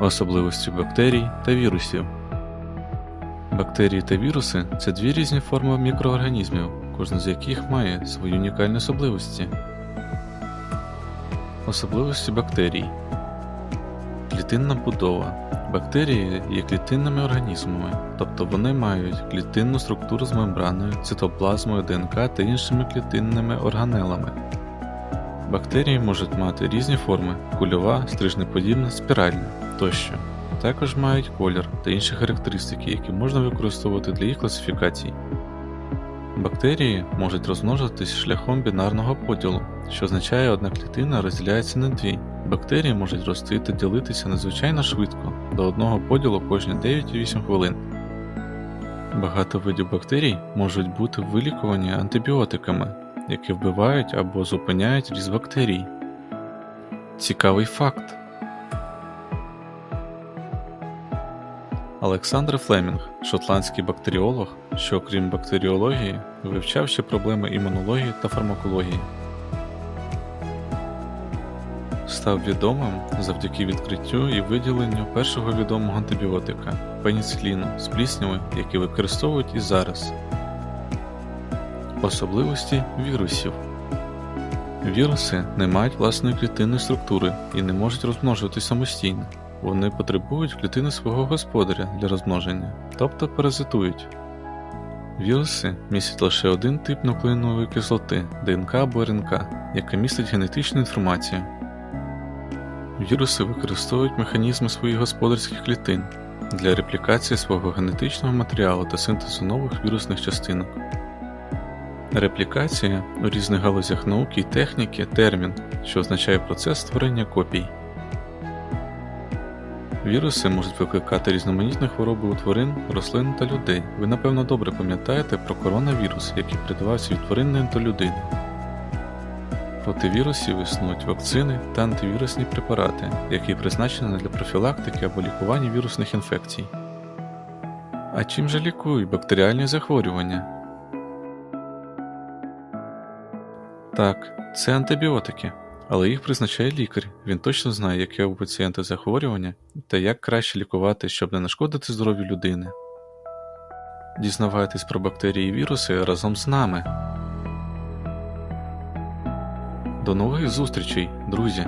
Особливості бактерій та вірусів. Бактерії та віруси це дві різні форми мікроорганізмів, кожна з яких має свої унікальні особливості. Особливості бактерій. Клітинна будова. Бактерії є клітинними організмами, тобто вони мають клітинну структуру з мембраною, цитоплазмою, ДНК та іншими клітинними органелами. Бактерії можуть мати різні форми кульова, стрижнеподібна, спіральна тощо. Також мають колір та інші характеристики, які можна використовувати для їх класифікацій. Бактерії можуть розмножуватись шляхом бінарного поділу, що означає, одна клітина розділяється на дві. Бактерії можуть рости та ділитися надзвичайно швидко, до одного поділу кожні 9,8 хвилин. Багато видів бактерій можуть бути вилікувані антибіотиками, які вбивають або зупиняють ріст бактерій. Цікавий факт. Олександр Флемінг, шотландський бактеріолог, що окрім бактеріології, вивчав ще проблеми імунології та фармакології. Став відомим завдяки відкриттю і виділенню першого відомого антибіотика пеніциліну з пліснявою, який використовують і зараз. Особливості вірусів Віруси не мають власної клітинної структури і не можуть розмножуватись самостійно. Вони потребують клітини свого господаря для розмноження, тобто паразитують. Віруси містять лише один тип нуклеинової кислоти ДНК або РНК, яка містить генетичну інформацію. Віруси використовують механізми своїх господарських клітин для реплікації свого генетичного матеріалу та синтезу нових вірусних частинок. Реплікація у різних галузях науки і техніки термін, що означає процес створення копій. Віруси можуть викликати різноманітні хвороби у тварин, рослин та людей. Ви напевно добре пам'ятаєте про коронавірус, який передавався від тварин до людини. Проти вірусів існують вакцини та антивірусні препарати, які призначені для профілактики або лікування вірусних інфекцій. А чим же лікують бактеріальні захворювання? Так, це антибіотики, але їх призначає лікар. Він точно знає, яке у пацієнта захворювання та як краще лікувати, щоб не нашкодити здоров'ю людини. Дізнавайтесь про бактерії і віруси разом з нами. До нових зустрічей, друзі!